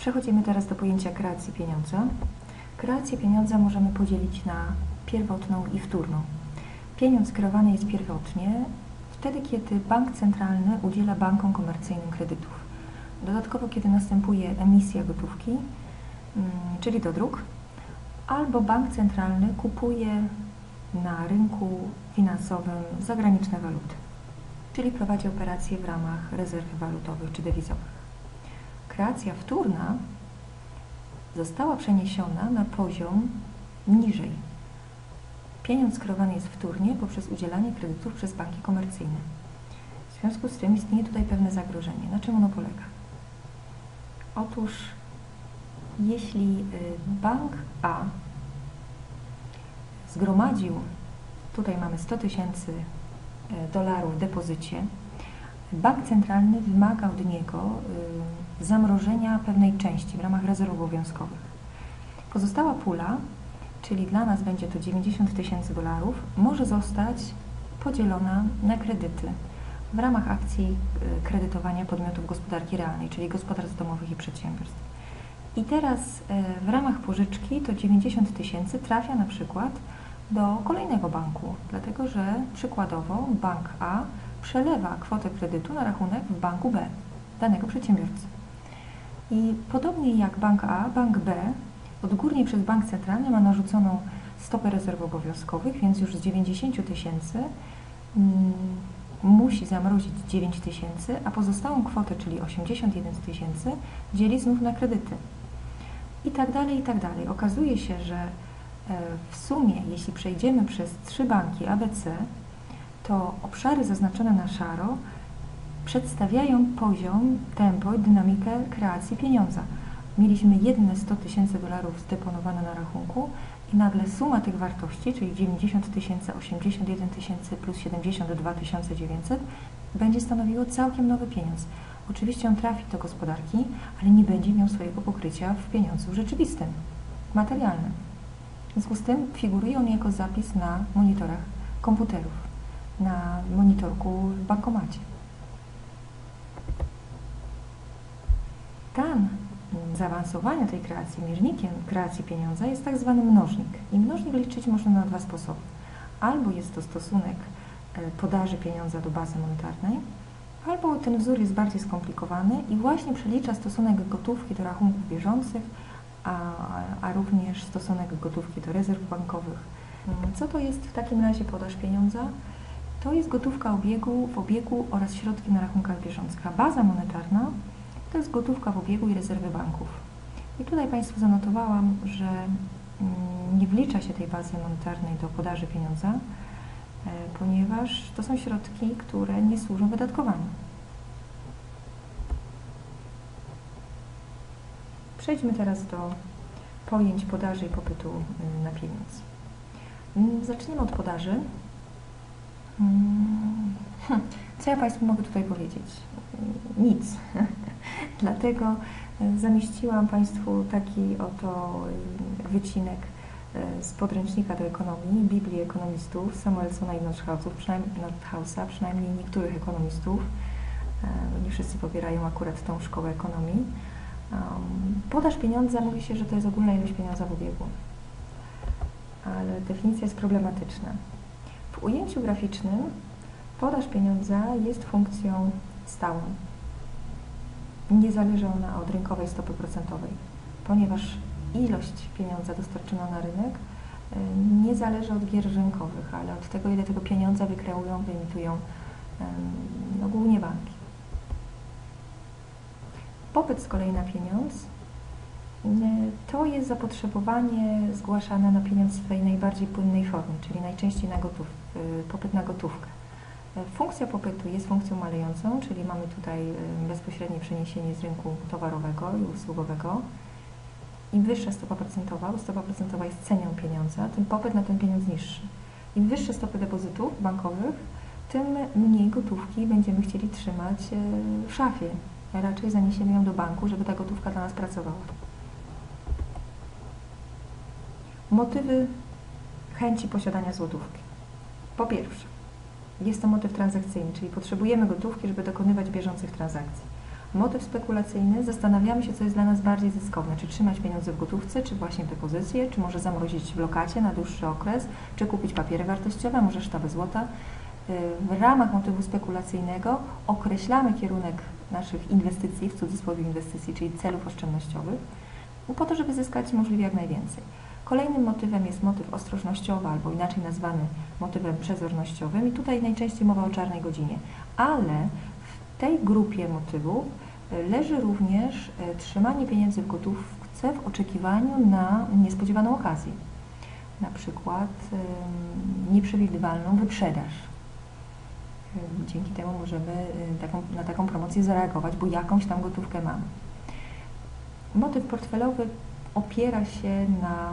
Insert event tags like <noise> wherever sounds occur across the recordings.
Przechodzimy teraz do pojęcia kreacji pieniądza. Kreację pieniądza możemy podzielić na pierwotną i wtórną. Pieniądz kreowany jest pierwotnie wtedy, kiedy bank centralny udziela bankom komercyjnym kredytów. Dodatkowo, kiedy następuje emisja gotówki, mm, czyli dodruk, albo bank centralny kupuje na rynku finansowym zagraniczne waluty, czyli prowadzi operacje w ramach rezerw walutowych czy dewizowych. Kreacja wtórna została przeniesiona na poziom niżej. Pieniądz kreowany jest wtórnie poprzez udzielanie kredytów przez banki komercyjne. W związku z tym istnieje tutaj pewne zagrożenie. Na czym ono polega? Otóż jeśli y, bank A zgromadził, tutaj mamy 100 tysięcy y, dolarów w depozycie, bank centralny wymaga od niego y, zamrożenia pewnej części w ramach rezerw obowiązkowych. Pozostała pula, czyli dla nas będzie to 90 tysięcy dolarów, może zostać podzielona na kredyty w ramach akcji kredytowania podmiotów gospodarki realnej, czyli gospodarstw domowych i przedsiębiorstw. I teraz w ramach pożyczki to 90 tysięcy trafia na przykład do kolejnego banku, dlatego że przykładowo bank A przelewa kwotę kredytu na rachunek w banku B danego przedsiębiorcy. I podobnie jak bank A, bank B odgórnie przez bank centralny ma narzuconą stopę rezerw obowiązkowych, więc już z 90 tysięcy mm, musi zamrozić 9 tysięcy, a pozostałą kwotę, czyli 81 tysięcy, dzieli znów na kredyty. I tak dalej, i tak dalej. Okazuje się, że E, w sumie, jeśli przejdziemy przez trzy banki ABC, to obszary zaznaczone na szaro przedstawiają poziom, tempo i dynamikę kreacji pieniądza. Mieliśmy jedne 100 tysięcy dolarów zdeponowane na rachunku i nagle suma tych wartości, czyli 90 tysięcy, 81 tysięcy plus 72 900 będzie stanowiło całkiem nowy pieniądz. Oczywiście on trafi do gospodarki, ale nie będzie miał swojego pokrycia w pieniądzu rzeczywistym, materialnym. W związku z tym figuruje on jako zapis na monitorach komputerów, na monitorku w bankomacie. Zaawansowania tej kreacji, miernikiem kreacji pieniądza jest tak zwany mnożnik. I mnożnik liczyć można na dwa sposoby. Albo jest to stosunek e, podaży pieniądza do bazy monetarnej, albo ten wzór jest bardziej skomplikowany i właśnie przelicza stosunek gotówki do rachunków bieżących a, a również stosunek gotówki do rezerw bankowych. Mm, co to jest w takim razie podaż pieniądza? To jest gotówka obiegu, w obiegu oraz środki na rachunkach bieżących. A baza monetarna to jest gotówka w obiegu i rezerwy banków. I tutaj Państwu zanotowałam, że mm, nie wlicza się tej bazy monetarnej do podaży pieniądza, e, ponieważ to są środki, które nie służą wydatkowaniu. Przejdźmy teraz do pojęć podaży i popytu y, na pieniądz. Mm, zaczniemy od podaży. Mm, hm, co ja Państwu mogę tutaj powiedzieć? Nic. <laughs> Dlatego y, zamieściłam Państwu taki oto y, wycinek z podręcznika do ekonomii, Biblii ekonomistów Samuelsona i Nordhausa, przynajmniej niektórych ekonomistów. Nie wszyscy pobierają akurat tą szkołę ekonomii. Podaż pieniądza mówi się, że to jest ogólna ilość pieniądza w obiegu, ale definicja jest problematyczna. W ujęciu graficznym podaż pieniądza jest funkcją stałą. Nie zależy ona od rynkowej stopy procentowej, ponieważ ilość pieniądza dostarczona na rynek y, nie zależy od gier rynkowych, ale od tego, ile tego pieniądza wykreują, wyemitują no, głównie banki. Popyt z kolei na pieniądz to jest zapotrzebowanie zgłaszane na pieniądz w swojej najbardziej płynnej formie, czyli najczęściej na gotów, y, popyt na gotówkę. Funkcja popytu jest funkcją malejącą, czyli mamy tutaj y, bezpośrednie przeniesienie z rynku towarowego i usługowego. Im wyższa stopa procentowa, bo stopa procentowa jest cenią pieniądza, tym popyt na ten pieniądz niższy. Im wyższe stopy depozytów bankowych, tym mniej gotówki będziemy chcieli trzymać y, w szafie, raczej zaniesiemy ją do banku, żeby ta gotówka dla nas pracowała. Motywy chęci posiadania złotówki. Po pierwsze, jest to motyw transakcyjny, czyli potrzebujemy gotówki, żeby dokonywać bieżących transakcji. Motyw spekulacyjny, zastanawiamy się, co jest dla nas bardziej zyskowne, czy trzymać pieniądze w gotówce, czy właśnie depozycje, czy może zamrozić w lokacie na dłuższy okres, czy kupić papiery wartościowe, może sztabę złota. Y, W ramach motywu spekulacyjnego określamy kierunek naszych inwestycji, w cudzysłowie inwestycji, czyli celów oszczędnościowych, po to, żeby zyskać możliwie jak najwięcej. Kolejnym motywem jest motyw ostrożnościowy, albo inaczej nazwany motywem przezornościowym i tutaj najczęściej mowa o czarnej godzinie. Ale w tej grupie motywów y, leży również y, trzymanie pieniędzy w gotówce w oczekiwaniu na niespodziewaną okazję. Na przykład nieprzewidywalną wyprzedaż. Ym, Dzięki temu możemy taką, na taką promocję zareagować, bo jakąś tam gotówkę mamy. Motyw portfelowy opiera się na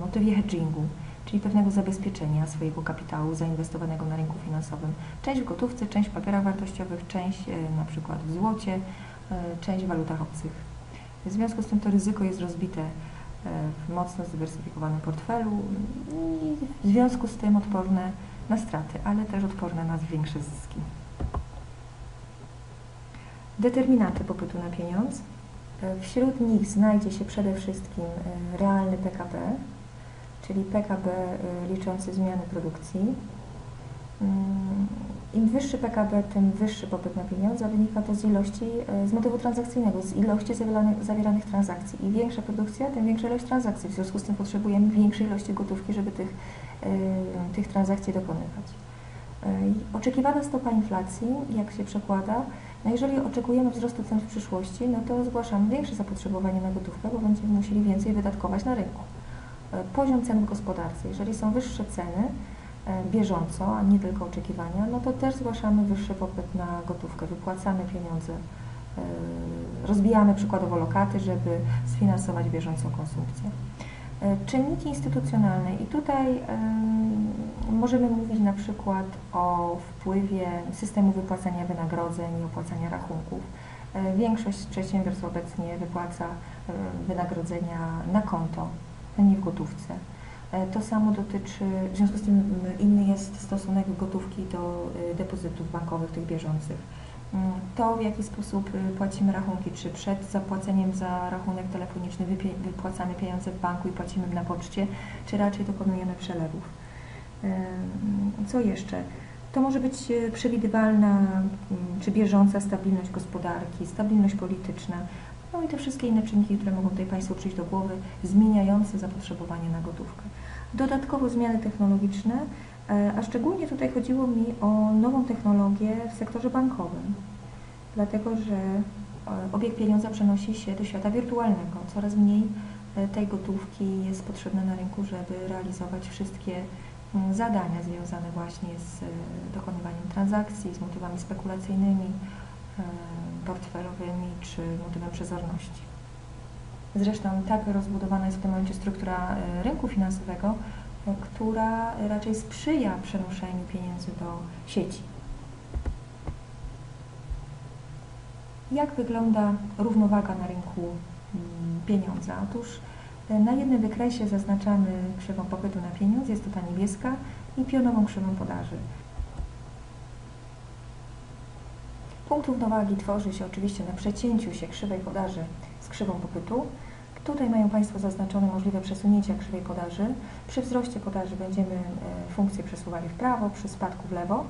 motywie hedgingu, czyli pewnego zabezpieczenia swojego kapitału zainwestowanego na rynku finansowym. Część w gotówce, część w papierach wartościowych, część e, na przykład w złocie, e, część w walutach obcych. W związku z tym to ryzyko jest rozbite e, w mocno zdywersyfikowanym portfelu i w związku z tym odporne na straty, ale też odporne na większe zyski. Determinaty popytu na pieniądz. Wśród nich znajdzie się przede wszystkim e, realny PKB, czyli PKB e, liczący zmiany produkcji. Mm, Im wyższy PKB, tym wyższy popyt na pieniądze, wynika to z ilości, e, z motywu transakcyjnego, z ilości zawieranych, transakcji. Im większa produkcja, tym większa ilość transakcji. W związku z tym potrzebujemy większej ilości gotówki, żeby tych, e, tych transakcji dokonywać. Oczekiwana stopa inflacji, jak się przekłada, no jeżeli oczekujemy wzrostu cen w przyszłości, no to zgłaszamy większe zapotrzebowanie na gotówkę, bo będziemy musieli więcej wydatkować na rynku. E, Poziom cen w gospodarce, jeżeli są wyższe ceny e, bieżąco, a nie tylko oczekiwania, no to też zgłaszamy wyższy popyt na gotówkę, wypłacamy pieniądze, e, rozbijamy przykładowo lokaty, żeby sfinansować bieżącą konsumpcję. E, Czynniki instytucjonalne i tutaj em, możemy mówić na przykład o wpływie systemu wypłacania wynagrodzeń i opłacania rachunków. E, Większość przedsiębiorstw obecnie wypłaca wynagrodzenia na konto, nie w gotówce. To samo dotyczy, w związku z tym inny jest stosunek gotówki do depozytów bankowych, tych bieżących. To, w jaki sposób y, płacimy rachunki, czy przed zapłaceniem za rachunek telefoniczny wypłacamy pieniądze w banku i płacimy na poczcie, czy raczej dokonujemy przelewów. Co jeszcze? To może być y, przewidywalna mm, czy bieżąca stabilność gospodarki, stabilność polityczna, no i te wszystkie inne czynniki, które mogą tutaj Państwu przyjść do głowy, zmieniające zapotrzebowanie na gotówkę. Dodatkowo zmiany technologiczne, a szczególnie tutaj chodziło mi o nową technologię w sektorze bankowym, dlatego że e, obieg pieniądza przenosi się do świata wirtualnego. Coraz mniej e, tej gotówki jest potrzebne na rynku, żeby realizować wszystkie mm, zadania związane właśnie z e, dokonywaniem transakcji, z motywami spekulacyjnymi, e, portfelowymi czy motywem przezorności. Zresztą tak rozbudowana jest w tym momencie struktura e, rynku finansowego, e, która raczej sprzyja przenoszeniu pieniędzy do sieci. Jak wygląda równowaga na rynku mm, pieniądza? Otóż e, na jednym wykresie zaznaczamy krzywą popytu na pieniądz, jest to ta niebieska, i pionową krzywą podaży. Punkt równowagi tworzy się oczywiście na przecięciu się krzywej podaży z krzywą popytu. Tutaj mają Państwo zaznaczone możliwe przesunięcia krzywej podaży. Przy wzroście podaży będziemy e, funkcję przesuwali w prawo, przy spadku w lewo.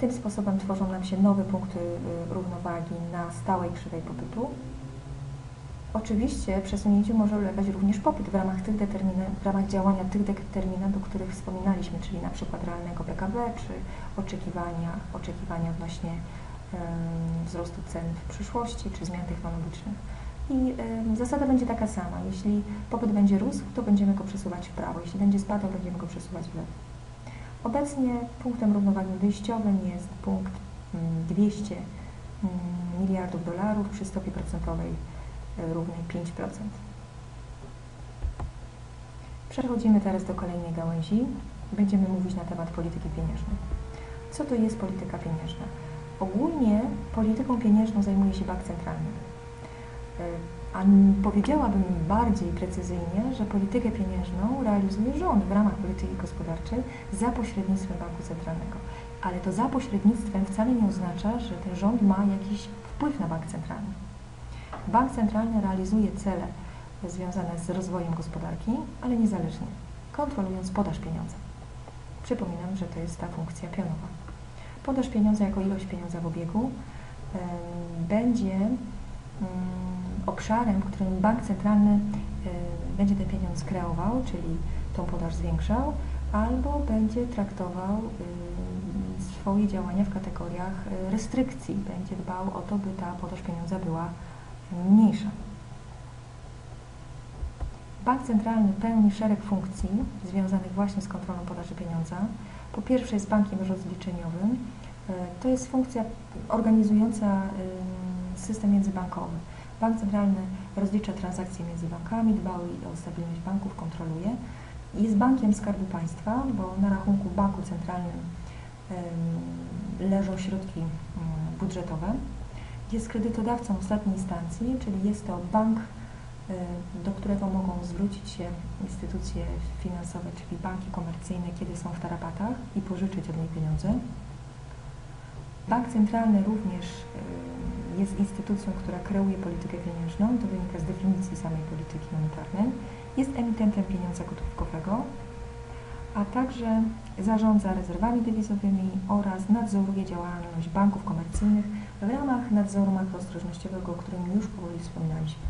Tym sposobem tworzą nam się nowe punkty y, równowagi na stałej krzywej popytu. Oczywiście przesunięciu może ulegać również popyt w ramach, tych w ramach działania tych determinantów, o których wspominaliśmy, czyli na przykład realnego PKB, czy oczekiwania, oczekiwania odnośnie wzrostu cen w przyszłości, czy zmian technologicznych. I em, zasada będzie taka sama. Jeśli popyt będzie rósł, to będziemy go przesuwać w prawo. Jeśli będzie spadał, będziemy go przesuwać w lewo. Obecnie punktem równowagi wyjściowym jest punkt mm, 200 mm, miliardów dolarów przy stopie procentowej e, równej 5%. Przechodzimy teraz do kolejnej gałęzi. Będziemy mówić na temat polityki pieniężnej. Co to jest polityka pieniężna? Ogólnie polityką pieniężną zajmuje się bank centralny. E, A powiedziałabym bardziej precyzyjnie, że politykę pieniężną realizuje rząd w ramach polityki gospodarczej za pośrednictwem banku centralnego. Ale to za pośrednictwem wcale nie oznacza, że ten rząd ma jakiś wpływ na bank centralny. Bank centralny realizuje cele związane z rozwojem gospodarki, ale niezależnie, kontrolując podaż pieniądza. Przypominam, że to jest ta funkcja pionowa. Podaż pieniądza jako ilość pieniądza w obiegu będzie mm, obszarem, w którym bank centralny będzie ten pieniądz kreował, czyli tą podaż zwiększał, albo będzie traktował swoje działania w kategoriach restrykcji, będzie dbał o to, by ta podaż pieniądza była mniejsza. Bank centralny pełni szereg funkcji związanych właśnie z kontrolą podaży pieniądza. Po pierwsze jest bankiem rozliczeniowym. To jest funkcja organizująca system międzybankowy. Bank centralny rozlicza transakcje między bankami, dba o stabilność banków, kontroluje. Jest bankiem Skarbu Państwa, bo na rachunku banku centralnym leżą środki budżetowe. Jest kredytodawcą ostatniej instancji, czyli jest to bank, do którego mogą zwrócić się instytucje finansowe, czyli banki komercyjne, kiedy są w tarapatach i pożyczyć od niej pieniądze. Bank centralny również jest instytucją, która kreuje politykę pieniężną, to wynika z definicji samej polityki monetarnej, jest emitentem pieniądza gotówkowego, a także zarządza rezerwami dewizowymi oraz nadzoruje działalność banków komercyjnych w ramach nadzoru makroostrożnościowego, o którym już powoli wspominaliśmy.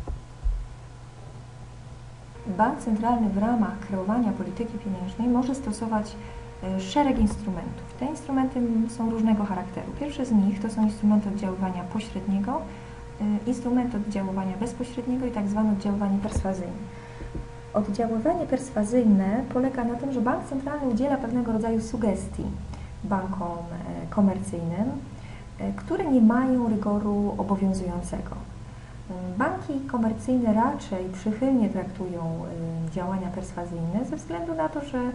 Bank centralny w ramach kreowania polityki pieniężnej może stosować szereg instrumentów. Te instrumenty są różnego charakteru. Pierwsze z nich to są instrumenty oddziaływania pośredniego, instrumenty oddziaływania bezpośredniego i tak zwane oddziaływanie perswazyjne. Oddziaływanie perswazyjne polega na tym, że bank centralny udziela pewnego rodzaju sugestii bankom komercyjnym, które nie mają rygoru obowiązującego. Banki komercyjne raczej przychylnie traktują działania perswazyjne ze względu na to, że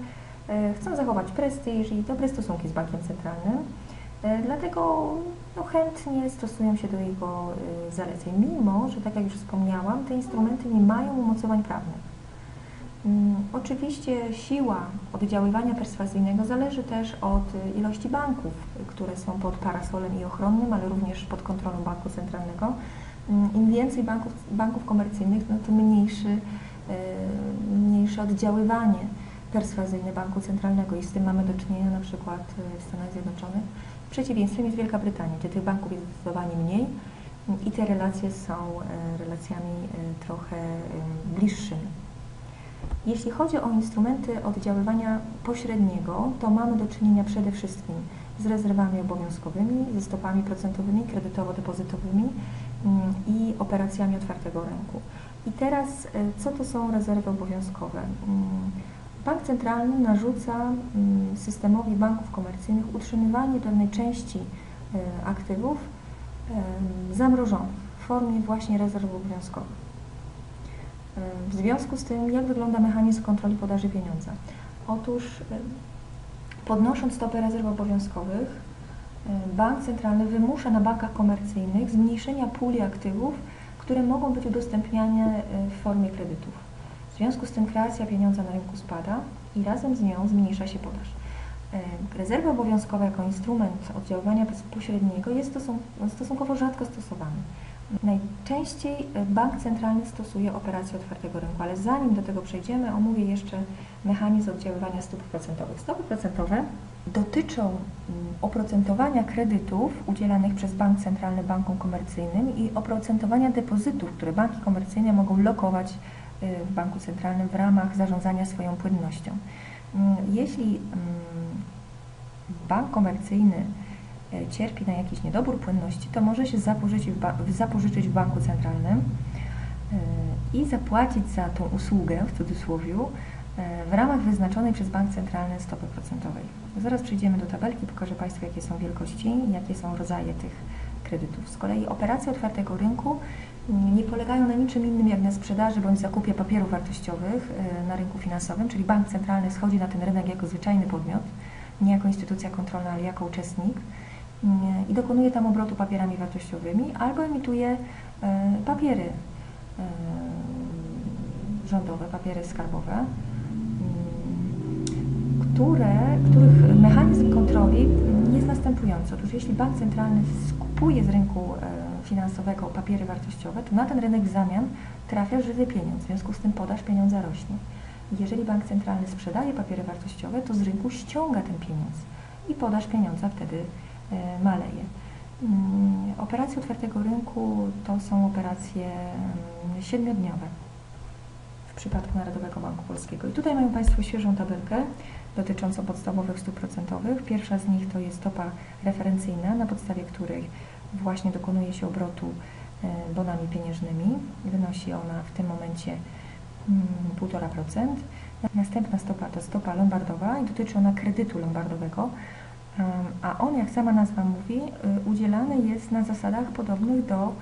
chcą zachować prestiż i dobre stosunki z bankiem centralnym, dlatego no, chętnie stosują się do jego zaleceń, mimo że, tak jak już wspomniałam, te instrumenty nie mają umocowań prawnych. Oczywiście siła oddziaływania perswazyjnego zależy też od ilości banków, które są pod parasolem i ochronnym, ale również pod kontrolą banku centralnego. Im więcej banków, banków komercyjnych, no tym mniejszy, mniejsze oddziaływanie perswazyjne banku centralnego i z tym mamy do czynienia na przykład w Stanach Zjednoczonych. Przeciwieństwem jest Wielka Brytania, gdzie tych banków jest zdecydowanie mniej i te relacje są relacjami trochę bliższymi. Jeśli chodzi o instrumenty oddziaływania pośredniego, to mamy do czynienia przede wszystkim z rezerwami obowiązkowymi, ze stopami procentowymi, kredytowo-depozytowymi i operacjami otwartego rynku. I teraz, co to są rezerwy obowiązkowe? Bank centralny narzuca systemowi banków komercyjnych utrzymywanie pewnej części aktywów zamrożonych w formie właśnie rezerw obowiązkowych. W związku z tym, jak wygląda mechanizm kontroli podaży pieniądza? Otóż podnosząc stopę rezerw obowiązkowych, bank centralny wymusza na bankach komercyjnych zmniejszenia puli aktywów, które mogą być udostępniane w formie kredytów. W związku z tym kreacja pieniądza na rynku spada i razem z nią zmniejsza się podaż. Rezerwa obowiązkowa jako instrument oddziaływania bezpośredniego jest stosunkowo rzadko stosowany. Najczęściej bank centralny stosuje operację otwartego rynku, ale zanim do tego przejdziemy, omówię jeszcze mechanizm oddziaływania stóp procentowych. Stopy procentowe dotyczą oprocentowania kredytów udzielanych przez bank centralny bankom komercyjnym i oprocentowania depozytów, które banki komercyjne mogą lokować w banku centralnym w ramach zarządzania swoją płynnością. Jeśli bank komercyjny cierpi na jakiś niedobór płynności, to może się zapożyczyć w, banku centralnym i zapłacić za tą usługę, w cudzysłowie, w ramach wyznaczonej przez bank centralny stopy procentowej. Zaraz przejdziemy do tabelki, pokażę Państwu, jakie są wielkości jakie są rodzaje tych kredytów. Z kolei operacje otwartego rynku nie polegają na niczym innym jak na sprzedaży bądź zakupie papierów wartościowych na rynku finansowym, czyli bank centralny schodzi na ten rynek jako zwyczajny podmiot, nie jako instytucja kontrolna, ale jako uczestnik i dokonuje tam obrotu papierami wartościowymi albo emituje papiery rządowe, papiery skarbowe, które, których mechanizm kontroli jest następujący. Otóż jeśli bank centralny skupuje z rynku finansowego papiery wartościowe, to na ten rynek w zamian trafia żywy pieniądz, w związku z tym podaż pieniądza rośnie. Jeżeli bank centralny sprzedaje papiery wartościowe, to z rynku ściąga ten pieniądz i podaż pieniądza wtedy e, maleje. Mm, operacje otwartego rynku to są operacje mm, siedmiodniowe w przypadku Narodowego Banku Polskiego. I tutaj mają Państwo świeżą tabelkę dotyczącą podstawowych stóp procentowych. Pierwsza z nich to jest stopa referencyjna, na podstawie której właśnie dokonuje się obrotu e, bonami pieniężnymi. Wynosi ona w tym momencie 1,5%. Mm, Następna stopa to stopa lombardowa i dotyczy ona kredytu lombardowego, a on, jak sama nazwa mówi, y, udzielany jest na zasadach podobnych do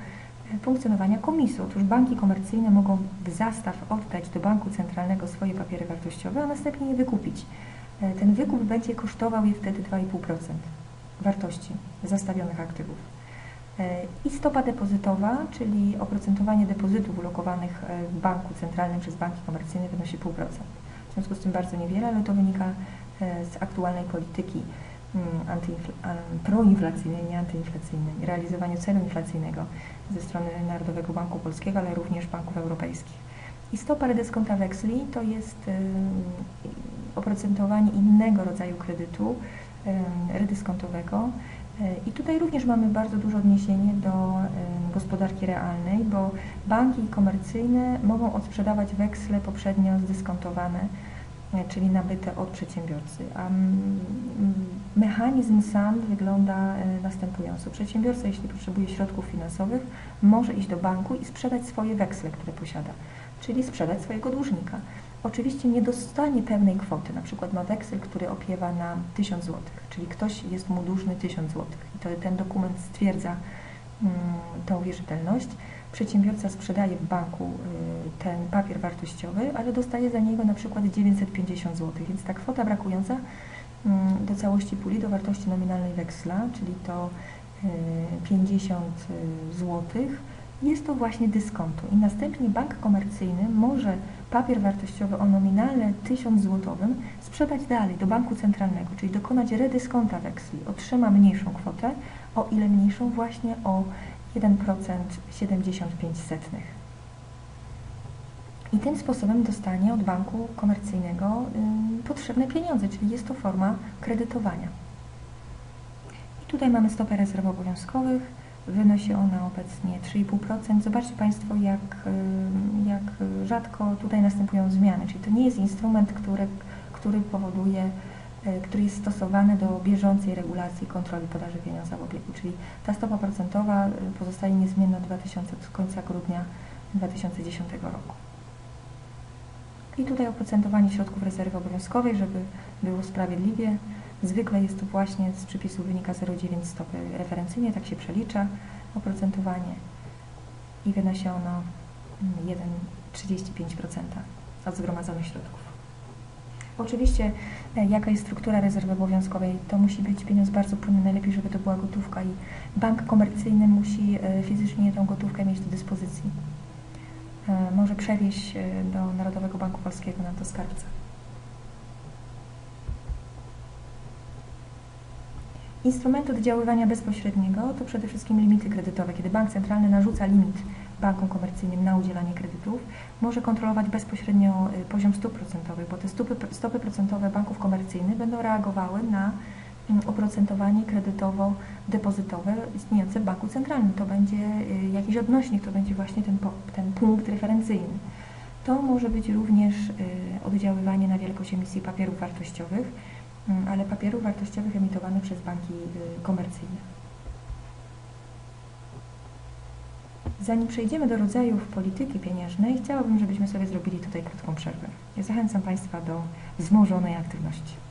e, funkcjonowania komisu. Otóż banki komercyjne mogą w zastaw oddać do banku centralnego swoje papiery wartościowe, a następnie je wykupić. E, ten wykup będzie kosztował je wtedy 2,5% wartości zastawionych aktywów. E, I stopa depozytowa, czyli oprocentowanie depozytów ulokowanych w banku centralnym przez banki komercyjne wynosi 0,5%. W związku z tym bardzo niewiele, ale to wynika z aktualnej polityki mm, proinflacyjnej, nie antyinflacyjnej, realizowaniu celu inflacyjnego ze strony Narodowego Banku Polskiego, ale również banków europejskich. I stopa redyskonta weksli to jest oprocentowanie innego rodzaju kredytu redyskontowego. E, I tutaj również mamy bardzo duże odniesienie do gospodarki realnej, bo banki komercyjne mogą odsprzedawać weksle poprzednio zdyskontowane, e, czyli nabyte od przedsiębiorcy. A mechanizm sam wygląda e, następująco. Przedsiębiorca, jeśli potrzebuje środków finansowych, może iść do banku i sprzedać swoje weksle, które posiada, czyli sprzedać swojego dłużnika. Oczywiście nie dostanie pełnej kwoty, na przykład ma weksel, który opiewa na 1000 zł, czyli ktoś jest mu dłużny 1000 zł i to, ten dokument stwierdza mm, tą wierzytelność. Przedsiębiorca sprzedaje w banku y, ten papier wartościowy, ale dostaje za niego na przykład 950 zł, więc ta kwota brakująca mm, do całości puli, do wartości nominalnej weksla, czyli to 50 y, zł, jest to właśnie dyskonto i następnie bank komercyjny może papier wartościowy o nominale 1000 złotowym sprzedać dalej do banku centralnego, czyli dokonać redyskonta weksli, otrzyma mniejszą kwotę, o ile mniejszą właśnie o 1% 75 setnych. I tym sposobem dostanie od banku komercyjnego y, potrzebne pieniądze, czyli jest to forma kredytowania. I tutaj mamy stopę rezerw obowiązkowych, Wynosi ona obecnie 3,5%. Zobaczcie Państwo, jak, y, jak rzadko tutaj następują zmiany. Czyli to nie jest instrument, który, który powoduje, y, który jest stosowany do bieżącej regulacji kontroli podaży pieniądza w obiegu. Czyli ta stopa procentowa y, pozostaje niezmienna od 2000, końca grudnia 2010 roku. I tutaj oprocentowanie środków rezerwy obowiązkowej, żeby było sprawiedliwie. Zwykle jest to właśnie z przepisu wynika 0,9 stopy referencyjnie, tak się przelicza oprocentowanie i wynosi ono 1,35% mm, od zgromadzonych środków. Oczywiście, e, jaka jest struktura rezerwy obowiązkowej, to musi być pieniądz bardzo płynny, najlepiej, żeby to była gotówka i bank komercyjny musi e, fizycznie tą gotówkę mieć do dyspozycji. E, może przewieźć do Narodowego Banku Polskiego na to skarbca. Instrumenty oddziaływania bezpośredniego to przede wszystkim limity kredytowe. Kiedy bank centralny narzuca limit bankom komercyjnym na udzielanie kredytów, może kontrolować bezpośrednio y, poziom stóp procentowych, bo te stopy, stopy procentowe banków komercyjnych będą reagowały na mm, oprocentowanie kredytowo-depozytowe istniejące w banku centralnym. To będzie y, jakiś odnośnik, to będzie właśnie ten, ten punkt referencyjny. To może być również y, oddziaływanie na wielkość emisji papierów wartościowych, ale papierów wartościowych emitowanych przez banki y, komercyjne. Zanim przejdziemy do rodzajów polityki pieniężnej, chciałabym, żebyśmy sobie zrobili tutaj krótką przerwę. Zachęcam Państwa do wzmożonej aktywności.